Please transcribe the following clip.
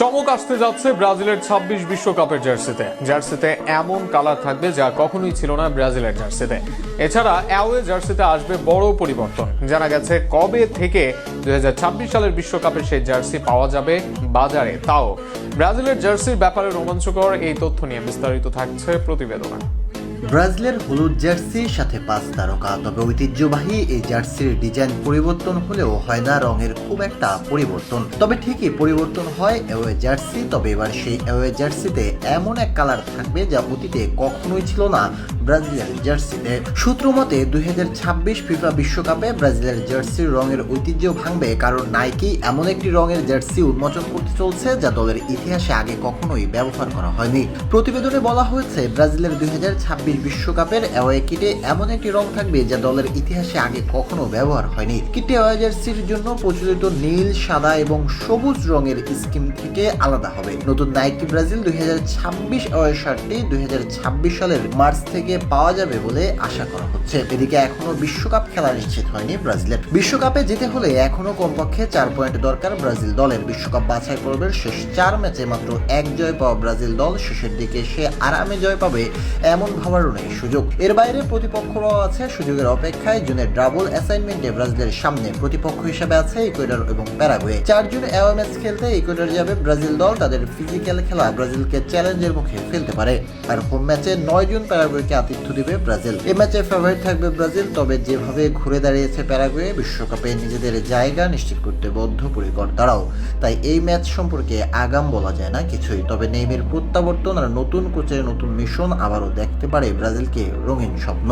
চমক আসতে যাচ্ছে ব্রাজিলের ছাব্বিশ বিশ্বকাপের জার্সিতে। জার্সিতে এমন কালার থাকবে যা কখনোই ছিল না ব্রাজিলের জার্সিতে। এছাড়া অ্যাওয়ে জার্সিতে আসবে বড় পরিবর্তন। জানা গেছে কবে থেকে দুই হাজার ছাব্বিশ সালের বিশ্বকাপের সেই জার্সি পাওয়া যাবে বাজারে, তাও। ব্রাজিলের জার্সির ব্যাপারে রোমাঞ্চকর এই তথ্য নিয়ে বিস্তারিত থাকছে প্রতিবেদনে। ব্রাজিলের হলুদ জার্সি, সাথে পাঁচ তারকা। তবে ঐতিহ্যবাহী এই জার্সির ডিজাইন পরিবর্তন হলেও হয় না, রঙের খুব একটা পরিবর্তন। তবে ঠিকই পরিবর্তন হয় অ্যাওয়ে জার্সি, তবে এবার সেই অ্যাওয়ে জার্সিতে এমন এক কালার থাকবে যা অতীতে কখনোই ছিল না ব্রাজিলের জার্সিতে। সূত্র মতে, দুই হাজার ছাব্বিশ ফিফা বিশ্বকাপে ব্রাজিলের জার্সির রঙের ঐতিহ্য ভাঙবে, কারণ নাইকি এমন একটি রঙের জার্সি উন্মোচন করতে চলছে যা দলের ইতিহাসে আগে কখনোই ব্যবহার করা হয়নি। প্রতিবেদনে বলা হয়েছে, ব্রাজিলের দুই হাজার ছাব্বিশ বিশ্বকাপের অ্যাওয়ে কিটে এমন একটি রং থাকবে যা দলের ইতিহাসে আগে কখনো ব্যবহার হয়নি। কিটে অ্যাওয়ে জার্সির জন্য প্রচলিত নীল, সাদা এবং সবুজ রঙের স্কিম থেকে আলাদা হবে। নতুন নাইকি ব্রাজিল দুই হাজার ছাব্বিশ অ্যাওয়ে শার্টটি দুই সালের মার্চ থেকে পাওয়া যাবে বলে আশা করা হচ্ছে। এদিকে এখনও বিশ্বকাপ খেলা নিশ্চিত হয়নি ব্রাজিলের। বিশ্বকাপে যেতে হলে এখনও কমপক্ষে চার পয়েন্ট দরকার ব্রাজিল দলের। বিশ্বকাপ বাছাই পর্বের শেষ চার ম্যাচে মাত্র এক জয় পাওয়া ব্রাজিল দল শেষের দিকে সে আরামে জয় পাবে, এমন ভাবারও নেই, সুযোগ। এর বাইরে প্রতিপক্ষরাও আছে, সুযোগের অপেক্ষায় জুনের ডাবল অ্যাসাইনমেন্টে ব্রাজিলের সামনে প্রতিপক্ষ হিসেবে আছে ইকুয়েডর এবং প্যারাগুয়ে। চার জুন অ্যাওয়ে ম্যাচ খেলতে ইকুয়েডর যাবে ব্রাজিল দল, তাদের ফিজিক্যাল খেলা ব্রাজিলকে চ্যালেঞ্জের মুখে ফেলতে পারে। আর হোম ম্যাচে নয় জুন প্যারাগুয়েকে আতিথ্য দিবে ব্রাজিল। এ ম্যাচে ফেভারিট থাকবে ব্রাজিল, তবে যেভাবে ঘুরে দাঁড়িয়েছে প্যারাগুয়ে, বিশ্বকাপে নিজেদের জায়গা নিশ্চিত করতে বদ্ধপরিকর তারাও। তাই এই ম্যাচ সম্পর্কে আগাম বলা যায় না কিছুই। তবে নেইমের প্রত্যাবর্তন আর নতুন কোচের নতুন মিশন আবারও দেখতে পারে ব্রাজিলকে রঙিন স্বপ্ন।